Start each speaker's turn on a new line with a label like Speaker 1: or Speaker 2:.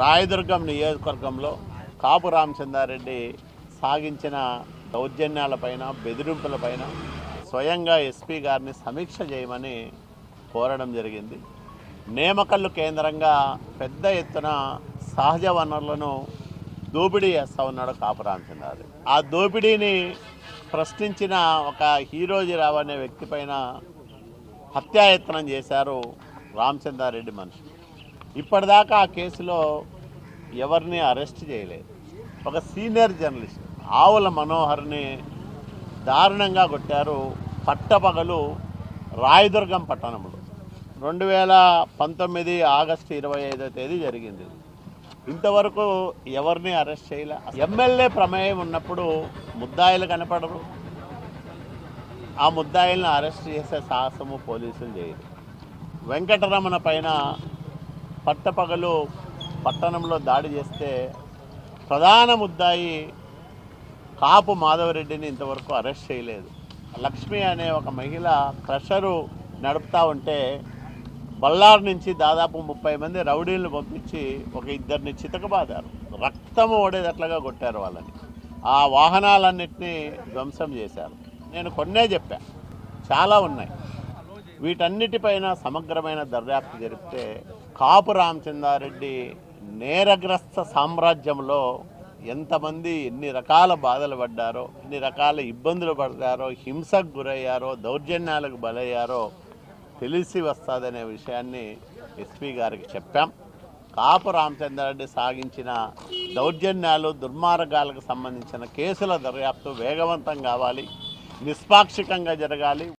Speaker 1: రాయదుర్గం నియోజకవర్గంలో కాపు రామచంద్రారెడ్డి సాగించిన దౌర్జన్యాలపైన బెదిరింపులపైన స్వయంగా ఎస్పీ గారిని సమీక్ష చేయమని కోరడం జరిగింది. నేమకల్లు కేంద్రంగా పెద్ద ఎత్తున సహజ వనరులను దోపిడీ చేస్తూ ఉన్నాడు కాపు రామచంద్రారెడ్డి ఆ దోపిడీని ప్రశ్నించిన ఒక హీరోజీరావు అనే వ్యక్తి పైన హత్యాయత్నం చేశారు రామచంద్రారెడ్డి మనిషి ఇప్పటిదాకా ఆ కేసులో ఎవరిని అరెస్ట్ చేయలేదు. ఒక సీనియర్ జర్నలిస్ట్ ఆవుల మనోహర్ని దారుణంగా కొట్టారు పట్టపగలు రాయదుర్గం పట్టణంలో. రెండు వేల పంతొమ్మిది ఆగస్టు ఇరవై ఐదో తేదీ జరిగింది. ఇంతవరకు ఎవరిని అరెస్ట్ చేయలే. ఎమ్మెల్యే ప్రమేయం ఉన్నప్పుడు ముద్దాయిలు కనపడరు. ఆ ముద్దాయిల్ని అరెస్ట్ చేసే సాహసము పోలీసులు చేయరు. వెంకటరమణ పైన పట్టపగలు పట్టణంలో దాడి చేస్తే ప్రధాన ముద్దాయి కాపు మాధవరెడ్డిని ఇంతవరకు అరెస్ట్ చేయలేదు. లక్ష్మి అనే ఒక మహిళ క్రషరు నడుపుతా ఉంటే బళ్ళారు నుంచి దాదాపు ముప్పై మంది రౌడీలను పంపించి ఒక ఇద్దరిని చితకబాదారు. రక్తము ఓడేదట్లుగా కొట్టారు వాళ్ళని. ఆ వాహనాలన్నింటినీ ధ్వంసం చేశారు. నేను కొన్నే చెప్పా. చాలా ఉన్నాయి. వీటన్నిటిపైన సమగ్రమైన దర్యాప్తు జరిపితే కాపు రామచంద్రారెడ్డి నేరగ్రస్త సామ్రాజ్యంలో ఎంతమంది ఎన్ని రకాల బాధలు పడ్డారో ఎన్ని రకాల ఇబ్బందులు పడతారో హింసకు గురయ్యారో దౌర్జన్యాలకు బలయ్యారో తెలిసి వస్తుందనే విషయాన్ని ఎస్పీ గారికి చెప్పాం. కాపు రామచంద్రారెడ్డి సాగించిన దౌర్జన్యాలు దుర్మార్గాలకు సంబంధించిన కేసుల దర్యాప్తు వేగవంతం కావాలి నిష్పాక్షికంగా జరగాలి.